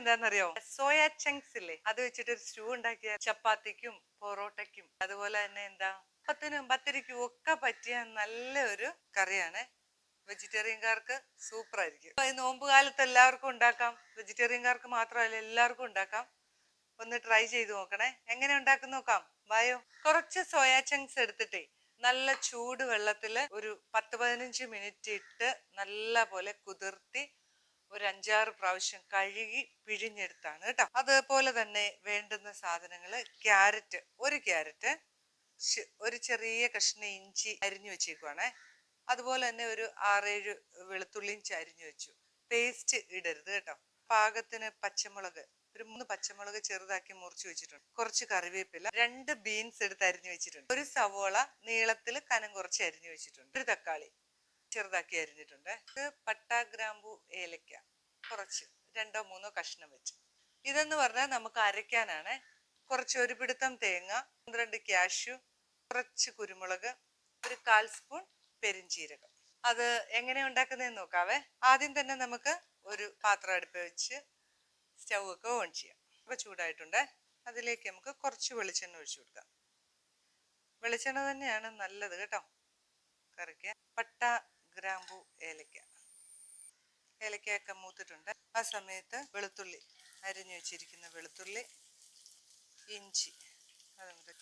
എന്താണെന്നറിയോ soya chunks ഇല്ലേ? അത് വെച്ചിട്ട് ഒരു സ്റ്റൂ ഉണ്ടാക്കിയ ചപ്പാത്തിക്കും പൊറോട്ടയ്ക്കും. അതുപോലെ തന്നെ എന്താ? അപ്പത്തിനും പത്തിരിക്കും ഒക്കെ പറ്റിയ നല്ലൊരു കറിയാണ്. വെജിറ്റേറിയൻകാർക്ക് സൂപ്പർ ആയിരിക്കും ഈ നോമ്പ് കാലത്ത് എല്ലാവർക്കും ഉണ്ടാക്കാം. വെജിറ്റേറിയൻകാർക്ക് മാത്രമല്ല എല്ലാവർക്കും ഉണ്ടാക്കാം. ഒന്ന് ട്രൈ ചെയ്ത് നോക്കണേ. എങ്ങനെ ഉണ്ടാക്കുന്ന നോക്കാം. വായോ. കുറച്ച് സോയ ചങ്ക്സ് എടുത്തിട്ടേ നല്ല ചൂട് വെള്ളത്തിൽ ഒരു പത്ത് പതിനഞ്ച് മിനിറ്റ് ഇട്ട് നല്ല പോലെ കുതിർത്തി ഒരു അഞ്ചാറ് പ്രാവശ്യം കഴുകി പിഴിഞ്ഞെടുത്താണ് കേട്ടോ. അതുപോലെ തന്നെ വേണ്ടുന്ന സാധനങ്ങൾ ക്യാരറ്റ് ഒരു ക്യാരറ്റ് ഒരു ചെറിയ കഷ്ണം ഇഞ്ചി അരിഞ്ഞു വെച്ചേക്കുവാണേ. അതുപോലെ തന്നെ ഒരു ആറേഴ് വെളുത്തുള്ളിയും ചരിഞ്ഞു വെച്ചു. പേസ്റ്റ് ഇടരുത് കേട്ടോ. പാകത്തിന് പച്ചമുളക് ഒരു മൂന്ന് പച്ചമുളക് ചെറുതാക്കി മുറിച്ചു വെച്ചിട്ടുണ്ട്. കുറച്ച് കറിവേപ്പില രണ്ട് ബീൻസ് എടുത്ത് അരിഞ്ഞു വെച്ചിട്ടുണ്ട്. ഒരു സവോള നീളത്തിൽ കനം കുറച്ച് അരിഞ്ഞു വെച്ചിട്ടുണ്ട്. ഒരു തക്കാളി ചെറുതാക്കി അരിഞ്ഞിട്ടുണ്ട്. ഇത് പട്ട ഗ്രാമ്പു ഏലക്ക കുറച്ച് രണ്ടോ മൂന്നോ കഷ്ണം വെച്ച്. ഇതെന്ന് പറഞ്ഞാൽ നമുക്ക് അരയ്ക്കാനാണ്. കുറച്ച് ഒരു പിടുത്തം തേങ്ങ പന്ത്രണ്ട് ക്യാഷ്യു കുറച്ച് കുരുമുളക് ഒരു കാൽ സ്പൂൺ പെരിഞ്ചീരകം. അത് എങ്ങനെ ഉണ്ടാക്കുന്നതെന്ന് നോക്കാവേ. ആദ്യം തന്നെ നമുക്ക് ഒരു പാത്രം അടുപ്പ് വെച്ച് സ്റ്റൗ ഒക്കെ ഓൺ ചെയ്യാം. അപ്പൊ ചൂടായിട്ടുണ്ട്. അതിലേക്ക് നമുക്ക് കുറച്ച് വെളിച്ചെണ്ണ ഒഴിച്ചു കൊടുക്കാം. വെളിച്ചെണ്ണ തന്നെയാണ് നല്ലത് കേട്ടോ. കറിക്ക്. പട്ട ഗ്രാമ്പു ഏലക്ക. ഏലക്കയൊക്കെ മൂത്തിട്ടുണ്ട്. ആ സമയത്ത് വെളുത്തുള്ളി അരിഞ്ഞു വെച്ചിരിക്കുന്ന വെളുത്തുള്ളി ഇഞ്ചി അതുകൊണ്ട്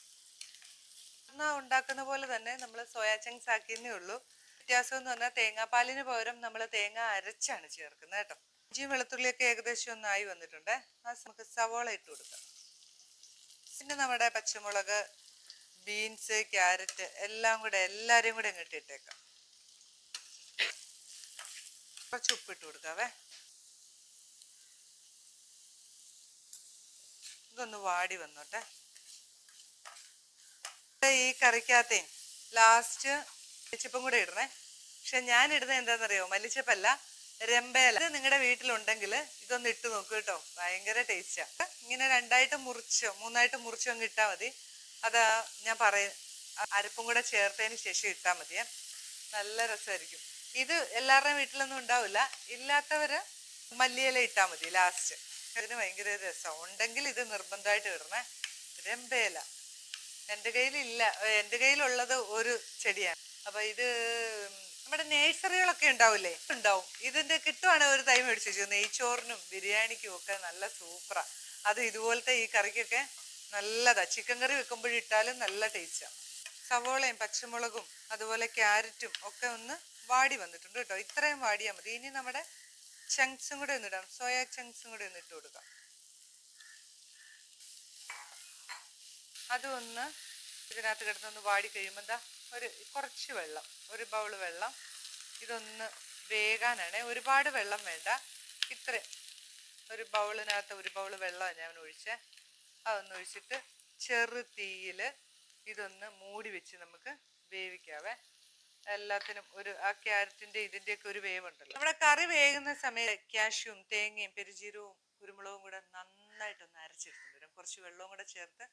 എന്നാൽ ഉണ്ടാക്കുന്ന പോലെ തന്നെ നമ്മൾ സോയാ ചങ്ക്സ് ആക്കിയെന്നേ ഉള്ളൂ. വ്യത്യാസം എന്ന് പറഞ്ഞാൽ തേങ്ങാപ്പാലിന് പകരം നമ്മൾ തേങ്ങ അരച്ചാണ് ചേർക്കുന്നത് കേട്ടോ. ഇഞ്ചിയും വെളുത്തുള്ളിയൊക്കെ ഏകദേശം ഒന്നായി വന്നിട്ടുണ്ട്. ആ നമുക്ക് സവോള ഇട്ട് കൊടുക്കാം. പിന്നെ നമ്മുടെ പച്ചമുളക് ബീൻസ് ക്യാരറ്റ് എല്ലാം കൂടെ എല്ലാവരെയും കൂടെ ഇങ്ങോട്ട് ഇട്ടേക്കാം. കുറച്ച് ഉപ്പിട്ട് കൊടുക്കാവേ. ഇതൊന്ന് വാടി വന്നോട്ടെ. ഈ കറിക്കകത്തേ ലാസ്റ്റ് മല്ലിച്ചപ്പും കൂടെ ഇടണേ. പക്ഷെ ഞാൻ ഇടുന്നത് എന്താണെന്നറിയോ? മല്ലിച്ചപ്പല്ല രമ്പേല ഇത് നിങ്ങളുടെ വീട്ടിലുണ്ടെങ്കിൽ ഇതൊന്ന് ഇട്ട് നോക്കൂ കേട്ടോ. ഭയങ്കര ടേസ്റ്റാ ഇങ്ങനെ രണ്ടായിട്ട് മുറിച്ചോ മൂന്നായിട്ട് മുറിച്ചോ അങ്ങ് ഇട്ടാൽ മതി. അത് ഞാൻ പറയ അരപ്പും കൂടെ ചേർത്തതിന് ശേഷം ഇട്ടാൽ മതിയേ. നല്ല രസമായിരിക്കും. ഇത് എല്ലാവരുടെയും വീട്ടിലൊന്നും ഉണ്ടാവില്ല. ഇല്ലാത്തവര് മല്ലിയില ഇട്ടാൽ മതി ലാസ്റ്റ് ഇതിന് ഭയങ്കര രസം. ഉണ്ടെങ്കിൽ ഇത് നിർബന്ധമായിട്ട് ഇടണേ. രമ്പേല എന്റെ കയ്യിലില്ല. എന്റെ കയ്യിലുള്ളത് ഒരു ചെടിയാണ്. അപ്പൊ ഇത് നമ്മുടെ നേഴ്സറികളൊക്കെ ഉണ്ടാവില്ലേ? ഉണ്ടാവും. ഇതിന്റെ കിട്ടുവാണെങ്കിൽ ഒരു തൈ മേടിച്ചു വെച്ചു. നെയ്ച്ചോറിനും ബിരിയാണിക്കും ഒക്കെ നല്ല സൂപ്പറാ. അത് ഇതുപോലത്തെ ഈ കറിക്കൊക്കെ നല്ലതാ. ചിക്കൻ കറി വെക്കുമ്പോഴിട്ടാലും നല്ല ടേസ്റ്റാ സവോളയും പച്ചമുളകും അതുപോലെ ക്യാരറ്റും ഒക്കെ ഒന്ന് വാടി വന്നിട്ടുണ്ട് കേട്ടോ. ഇത്രയും വാടിയാൽ മതി. ഇനി നമ്മുടെ ചങ്ക്സും കൂടെ ഒന്ന് ഇടാം. സോയ ചങ്ക്സും കൂടെ ഒന്ന് ഇട്ട് കൊടുക്കാം. അതൊന്ന് ഇതിനകത്ത് കിടന്നൊന്ന് വാടി കഴിയുമ്പോൾ എന്താ ഒരു കുറച്ച് വെള്ളം ഒരു ബൗൾ വെള്ളം ഇതൊന്ന് വേകാനാണ്. ഒരുപാട് വെള്ളം വേണ്ട. ഇത്രയും. ഒരു ബൗളിനകത്ത് ഒരു ബൗൾ വെള്ളമാണ് ഞാൻ ഒഴിച്ചേ. അതൊന്ന് ഒഴിച്ചിട്ട് ചെറു തീയിൽ ഇതൊന്ന് മൂടി വെച്ച് നമുക്ക് വേവിക്കാവേ. എല്ലാത്തിനും ഒരു ആ ക്യാരറ്റിന്റെ ഇതിന്റെയൊക്കെ ഒരു വേവ് ഉണ്ടല്ലോ നമ്മുടെ കറി വേകുന്ന സമയത്ത് ക്യാഷ്യൂം തേങ്ങയും പെരുജീരവും കുരുമുളകും കൂടെ നന്നായിട്ടൊന്ന് അരച്ചെടുത്തിട്ട് വരും. കുറച്ച് വെള്ളവും കൂടെ ചേർത്ത്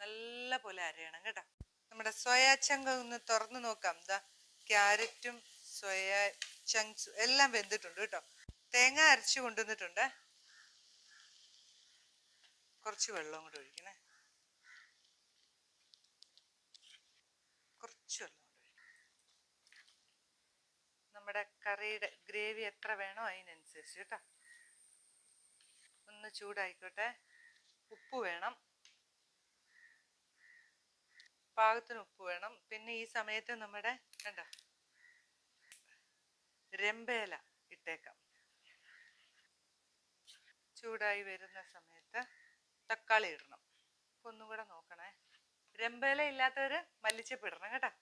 നല്ല പോലെ അരയണം കേട്ടോ. നമ്മുടെ സോയാ ചങ്ക ഒന്ന് തുറന്നു നോക്കാം. എന്താ ക്യാരറ്റും സോയാ ചങ്ക്സും എല്ലാം വെന്തിട്ടുണ്ട് കേട്ടോ. തേങ്ങ അരച്ചു കൊണ്ടുവന്നിട്ടുണ്ട്. കുറച്ച് വെള്ളവും കൂടെ ഒഴിക്കണേ. കുറച്ച് വെള്ളം നമ്മുടെ കറിയുടെ ഗ്രേവി എത്ര വേണോ അതിനനുസരിച്ച് കേട്ടോ. ഒന്ന് ചൂടായിക്കോട്ടെ. ഉപ്പ് വേണം. പാകത്തിന് ഉപ്പ് വേണം. പിന്നെ ഈ സമയത്ത് നമ്മുടെ കണ്ട? രമ്പേല ഇട്ടേക്കാം. ചൂടായി വരുന്ന സമയത്ത് തക്കാളി ഇടണം. ഒന്നും കൂടെ നോക്കണേ. രമ്പേല ഇല്ലാത്തവര് മല്ലിച്ചപ്പ് ഇടണം കേട്ടാ.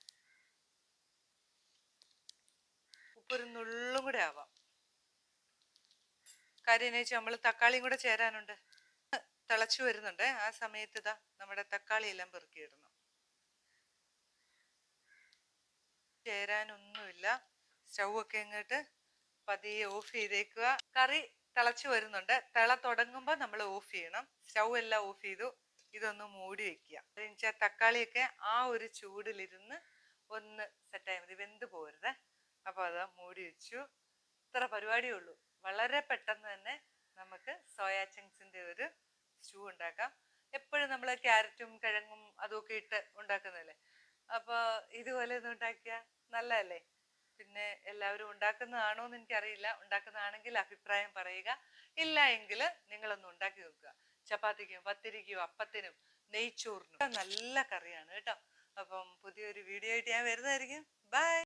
ഉപ്പൊരു നുള്ളും കൂടെ ആവാം. കാര്യം എന്ന് വെച്ചാൽ നമ്മൾ തക്കാളിയും കൂടെ ചേരാനുണ്ട്. തിളച്ചു വരുന്നുണ്ട്. ആ സമയത്ത് ഇതാ നമ്മുടെ തക്കാളി എല്ലാം പെറുക്കിയിടണം ചേരാനൊന്നുമില്ല. സ്റ്റൗ ഒക്കെ ഇങ്ങോട്ട് പതിയെ ഓഫ് ചെയ്തേക്കുക. കറി തിളച്ചു വരുന്നുണ്ട്. തിള തുടങ്ങുമ്പോൾ നമ്മൾ ഓഫ് ചെയ്യണം. സ്റ്റൗ എല്ലാം ഓഫ് ചെയ്തു. ഇതൊന്ന് മൂടി വെക്കുക. എന്നുവെച്ചാൽ തക്കാളിയൊക്കെ ആ ഒരു ചൂടിലിരുന്ന് ഒന്ന് സെറ്റായാൽ മതി. വെന്ത് പോരുത്. അപ്പോൾ അത് മൂടി വെച്ചു. ഇത്ര പരിപാടിയേ ഉള്ളൂ. വളരെ പെട്ടെന്ന് തന്നെ നമുക്ക് സോയാ ചങ്ക്സിന്റെ ഒരു സ്റ്റൂ ഉണ്ടാക്കാം. എപ്പോഴും നമ്മൾ ക്യാരറ്റും കിഴങ്ങും അതുമൊക്കെ ഇട്ട് ഉണ്ടാക്കുന്നതല്ലേ? അപ്പോൾ ഇതുപോലെ ഒന്ന് ഉണ്ടാക്കിയാൽ നല്ലതല്ലേ? പിന്നെ എല്ലാവരും ഉണ്ടാക്കുന്നതാണോ എന്ന് എനിക്കറിയില്ല. ഉണ്ടാക്കുന്നതാണെങ്കിൽ അഭിപ്രായം പറയുക. ഇല്ല എങ്കിൽ നിങ്ങളൊന്ന് ഉണ്ടാക്കി നോക്കുക. ചപ്പാത്തിക്കും പത്തിരിക്കും അപ്പത്തിനും നെയ്ച്ചോറിനും. നല്ല കറിയാണ് കേട്ടോ. അപ്പം പുതിയൊരു വീഡിയോ ആയിട്ട് ഞാൻ വരുന്നതായിരിക്കും. ബൈ